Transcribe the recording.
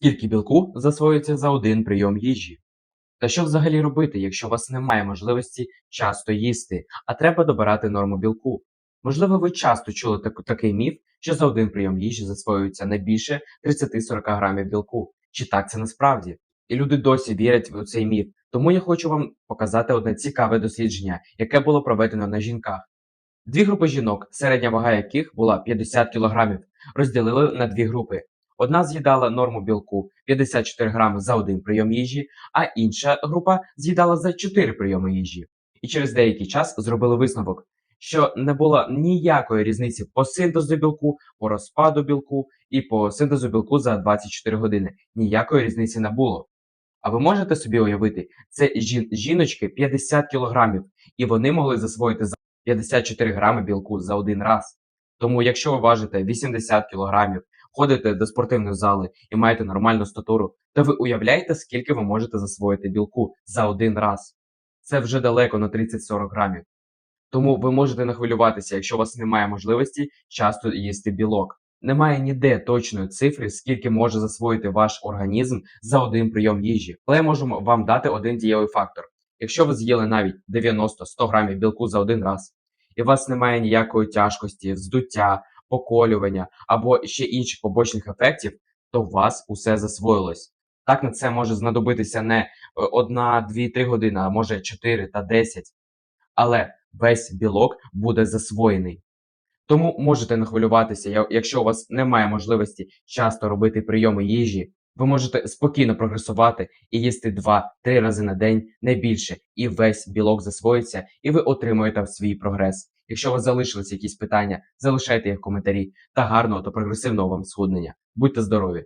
Скільки білку засвоюється за один прийом їжі? Та що взагалі робити, якщо у вас немає можливості часто їсти, а треба добирати норму білку? Можливо, ви часто чули так- такий міф, що за один прийом їжі засвоюється не більше 30-40 грамів білку. Чи так це насправді? І люди досі вірять в цей міф. Тому я хочу вам показати одне цікаве дослідження, яке було проведено на жінках. Дві групи жінок, середня вага яких була 50 кг, розділили на дві групи. Одна з'їдала норму білку 54 грами за один прийом їжі, а інша група з'їдала за 4 прийоми їжі. І через деякий час зробили висновок, що не було ніякої різниці по синтезу білку, по розпаду білку і по синтезу білку за 24 години. Ніякої різниці не було. А ви можете собі уявити, це жін- жіночки 50 кілограмів, і вони могли засвоїти за 54 грами білку за один раз. Тому, якщо ви важите 80 кілограмів, ходите до спортивної зали і маєте нормальну статуру, то ви уявляєте, скільки ви можете засвоїти білку за один раз. Це вже далеко на 30-40 грамів. Тому ви можете не хвилюватися, якщо у вас немає можливості часто їсти білок. Немає ніде точної цифри, скільки може засвоїти ваш організм за один прийом їжі. Але я можу вам дати один дієвий фактор. Якщо ви з'їли навіть 90-100 грамів білку за один раз, і у вас немає ніякої тяжкості, вздуття, поколювання або ще інших побочних ефектів, то у вас усе засвоїлось. Так на це може знадобитися не 1, 2, 3 години, а може 4 та 10. Але весь білок буде засвоєний. Тому можете не хвилюватися, якщо у вас немає можливості часто робити прийоми їжі, ви можете спокійно прогресувати і їсти 2-3 рази на день, не більше, і весь білок засвоїться, і ви отримуєте свій прогрес. Якщо у вас залишилися якісь питання, залишайте їх в коментарі та гарного та прогресивного вам схуднення. Будьте здорові!